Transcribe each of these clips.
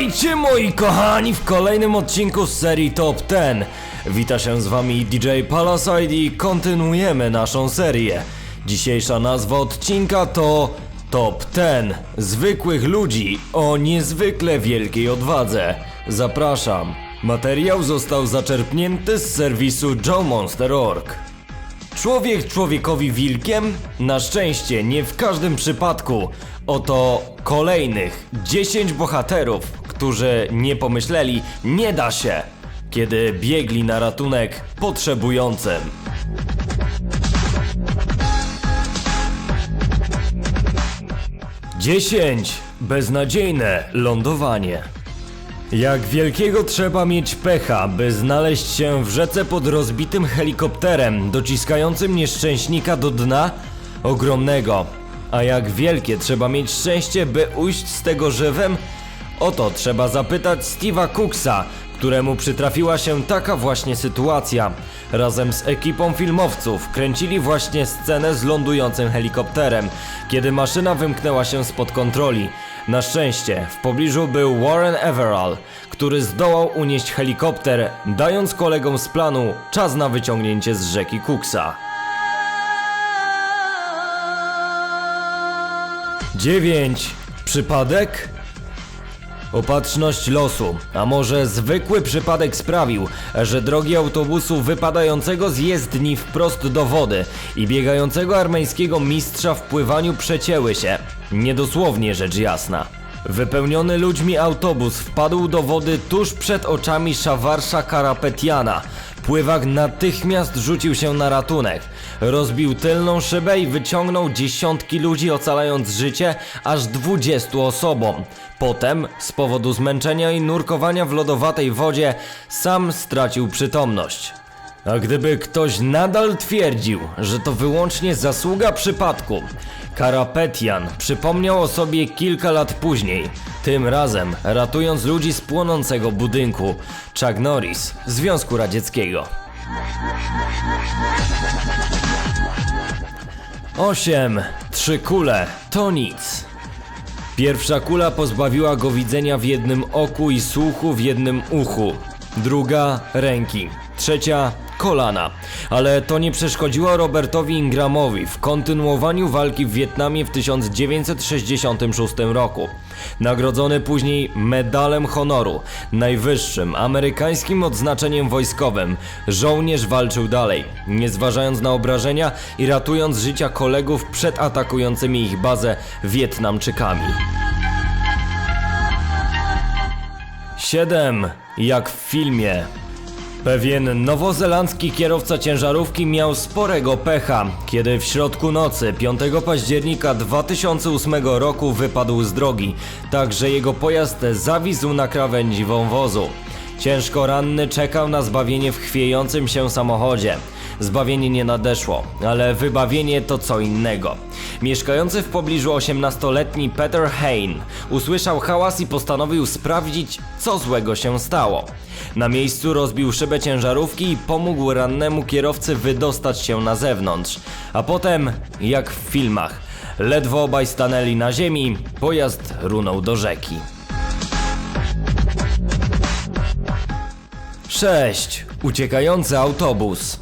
Witajcie moi kochani w kolejnym odcinku z serii Top 10. Wita się z wami DJ Palaside i kontynuujemy naszą serię. Dzisiejsza nazwa odcinka to Top 10 zwykłych ludzi o niezwykle wielkiej odwadze. Zapraszam. Materiał został zaczerpnięty z serwisu joemonster.org. Człowiek człowiekowi wilkiem? Na szczęście nie w każdym przypadku. Oto kolejnych 10 bohaterów, którzy nie pomyśleli, nie da się, kiedy biegli na ratunek potrzebującym. Dziesięć Beznadziejne lądowanie. Jak wielkiego trzeba mieć pecha, by znaleźć się w rzece pod rozbitym helikopterem, dociskającym nieszczęśnika do dna? Ogromnego. A jak wielkie trzeba mieć szczęście, by ujść z tego żywym? Oto trzeba zapytać Steve'a Cooksa, któremu przytrafiła się taka właśnie sytuacja. Razem z ekipą filmowców kręcili właśnie scenę z lądującym helikopterem, kiedy maszyna wymknęła się spod kontroli. Na szczęście w pobliżu był Warren Everall, który zdołał unieść helikopter, dając kolegom z planu czas na wyciągnięcie z rzeki Cooksa. 9. Przypadek? Opatrzność losu, a może zwykły przypadek sprawił, że drogi autobusu wypadającego z jezdni wprost do wody i biegającego armeńskiego mistrza w pływaniu przecięły się. Niedosłownie rzecz jasna. Wypełniony ludźmi autobus wpadł do wody tuż przed oczami Szawarsza Karapetiana. Pływak natychmiast rzucił się na ratunek. Rozbił tylną szybę i wyciągnął dziesiątki ludzi, ocalając życie aż 20 osobom. Potem, z powodu zmęczenia i nurkowania w lodowatej wodzie, sam stracił przytomność. A gdyby ktoś nadal twierdził, że to wyłącznie zasługa przypadku, Karapetian przypomniał o sobie kilka lat później, tym razem ratując ludzi z płonącego budynku Chuck Norris Związku Radzieckiego. 8. Trzy kule to nic. Pierwsza kula pozbawiła go widzenia w jednym oku i słuchu w jednym uchu. Druga ręki. Trzecia kolana. Ale to nie przeszkodziło Robertowi Ingramowi w kontynuowaniu walki w Wietnamie w 1966 roku. Nagrodzony później medalem honoru, najwyższym amerykańskim odznaczeniem wojskowym, żołnierz walczył dalej, nie zważając na obrażenia i ratując życia kolegów przed atakującymi ich bazę Wietnamczykami. 7. Jak w filmie. Pewien nowozelandzki kierowca ciężarówki miał sporego pecha, kiedy w środku nocy 5 października 2008 roku wypadł z drogi, tak że jego pojazd zawisł na krawędzi wąwozu. Ciężko ranny czekał na zbawienie w chwiejącym się samochodzie. Zbawienie nie nadeszło, ale wybawienie to co innego. Mieszkający w pobliżu 18-letni Peter Hain usłyszał hałas i postanowił sprawdzić, co złego się stało. Na miejscu rozbił szybę ciężarówki i pomógł rannemu kierowcy wydostać się na zewnątrz. A potem, jak w filmach, ledwo obaj stanęli na ziemi, pojazd runął do rzeki. 6. Uciekający autobus.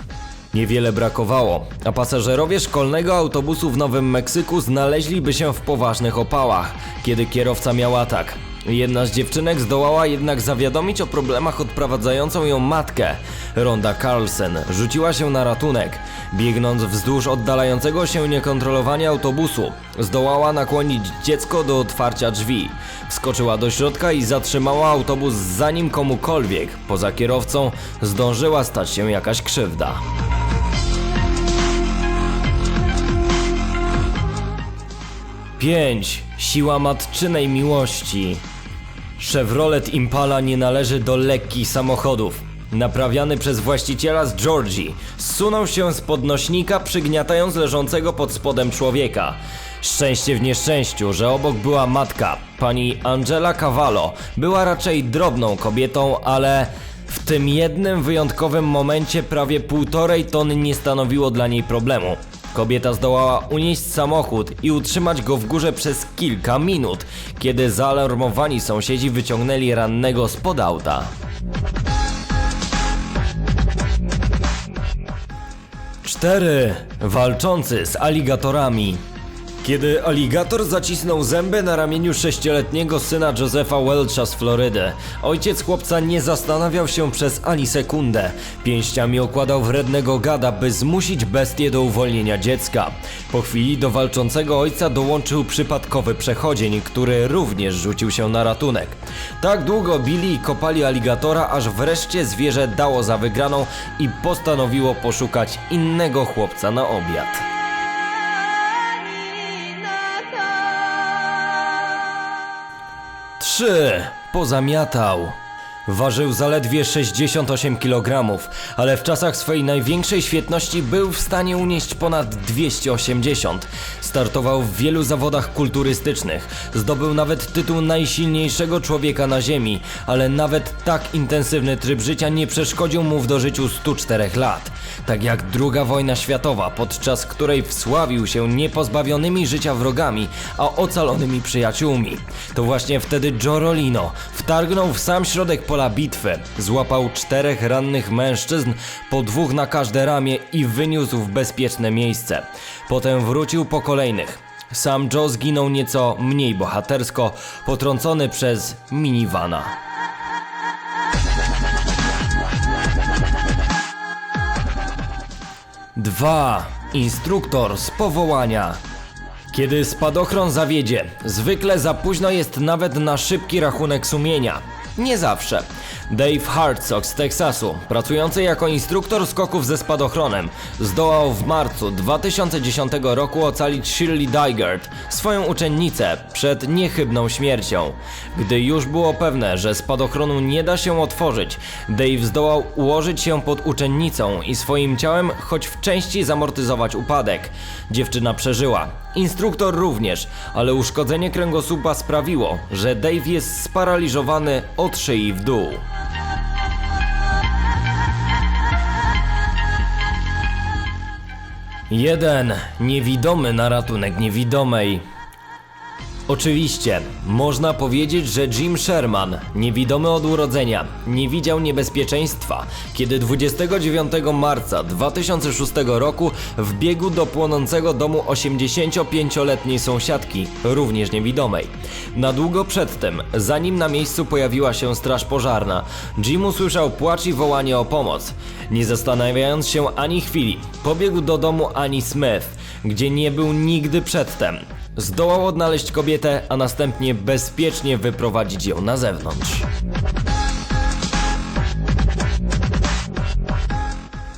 Niewiele brakowało, a pasażerowie szkolnego autobusu w Nowym Meksyku znaleźliby się w poważnych opałach, kiedy kierowca miał atak. Jedna z dziewczynek zdołała jednak zawiadomić o problemach odprowadzającą ją matkę. Ronda Carlsen rzuciła się na ratunek. Biegnąc wzdłuż oddalającego się niekontrolowanie autobusu, zdołała nakłonić dziecko do otwarcia drzwi. Wskoczyła do środka i zatrzymała autobus zanim komukolwiek, poza kierowcą, zdążyła stać się jakaś krzywda. Pięć. Siła matczynej miłości. Chevrolet Impala nie należy do lekkich samochodów. Naprawiany przez właściciela z Georgii, zsunął się z podnośnika, przygniatając leżącego pod spodem człowieka. Szczęście w nieszczęściu, że obok była matka. Pani Angela Cavallo była raczej drobną kobietą, ale w tym jednym wyjątkowym momencie prawie półtorej tony nie stanowiło dla niej problemu. Kobieta zdołała unieść samochód i utrzymać go w górze przez kilka minut, kiedy zaalarmowani sąsiedzi wyciągnęli rannego spod auta. 4. Walczący z aligatorami. Kiedy aligator zacisnął zęby na ramieniu sześcioletniego syna Josepha Welcha z Florydy, ojciec chłopca nie zastanawiał się przez ani sekundę. Pięściami okładał wrednego gada, by zmusić bestię do uwolnienia dziecka. Po chwili do walczącego ojca dołączył przypadkowy przechodzień, który również rzucił się na ratunek. Tak długo bili i kopali aligatora, aż wreszcie zwierzę dało za wygraną i postanowiło poszukać innego chłopca na obiad. 3. Pozamiatał. Ważył zaledwie 68 kg, ale w czasach swojej największej świetności był w stanie unieść ponad 280. Startował w wielu zawodach kulturystycznych. Zdobył nawet tytuł najsilniejszego człowieka na Ziemi, ale nawet tak intensywny tryb życia nie przeszkodził mu w dożyciu 104 lat. Tak jak II wojna światowa, podczas której wsławił się niepozbawionymi życia wrogami, a ocalonymi przyjaciółmi. To właśnie wtedy Joe Rolino wtargnął w sam środek pola bitwy, złapał czterech rannych mężczyzn, po dwóch na każde ramię i wyniósł w bezpieczne miejsce. Potem wrócił po kolejnych. Sam Joe zginął nieco mniej bohatersko, potrącony przez minivana. Dwa. Instruktor z powołania. Kiedy spadochron zawiedzie, zwykle za późno jest nawet na szybki rachunek sumienia. Nie zawsze. Dave Hartsock z Teksasu, pracujący jako instruktor skoków ze spadochronem, zdołał w marcu 2010 roku ocalić Shirley Dygert, swoją uczennicę, przed niechybną śmiercią. Gdy już było pewne, że spadochronu nie da się otworzyć, Dave zdołał ułożyć się pod uczennicą i swoim ciałem choć w części zamortyzować upadek. Dziewczyna przeżyła. Instruktor również, ale uszkodzenie kręgosłupa sprawiło, że Dave jest sparaliżowany od szyi w dół. Jeden niewidomy na ratunek niewidomej. Oczywiście, można powiedzieć, że Jim Sherman, niewidomy od urodzenia, nie widział niebezpieczeństwa, kiedy 29 marca 2006 roku wbiegł do płonącego domu 85-letniej sąsiadki, również niewidomej. Na długo przedtem, zanim na miejscu pojawiła się straż pożarna, Jim usłyszał płacz i wołanie o pomoc. Nie zastanawiając się ani chwili, pobiegł do domu Annie Smith, gdzie nie był nigdy przedtem. Zdołał odnaleźć kobietę, a następnie bezpiecznie wyprowadzić ją na zewnątrz.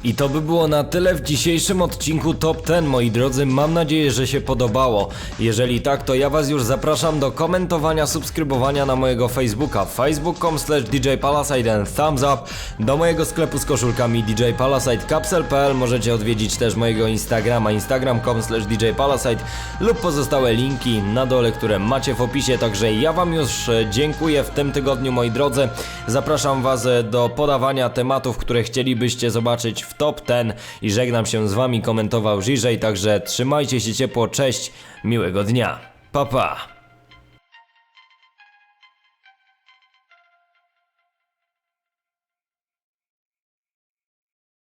I to by było na tyle w dzisiejszym odcinku Top 10, moi drodzy. Mam nadzieję, że się podobało. Jeżeli tak, to ja Was już zapraszam do komentowania, subskrybowania na mojego Facebooka facebook.com slash djpalasite and thumbs up do mojego sklepu z koszulkami djpalasite.capsel.pl Możecie odwiedzić też mojego Instagrama instagram.com slash djpalasite lub pozostałe linki na dole, które macie w opisie. Także ja Wam już e, dziękuję w tym tygodniu, moi drodzy. Zapraszam Was e, do podawania tematów, które chcielibyście zobaczyć w top 10 i żegnam się z Wami, komentował Żyżej, także trzymajcie się ciepło, cześć, miłego dnia, pa pa!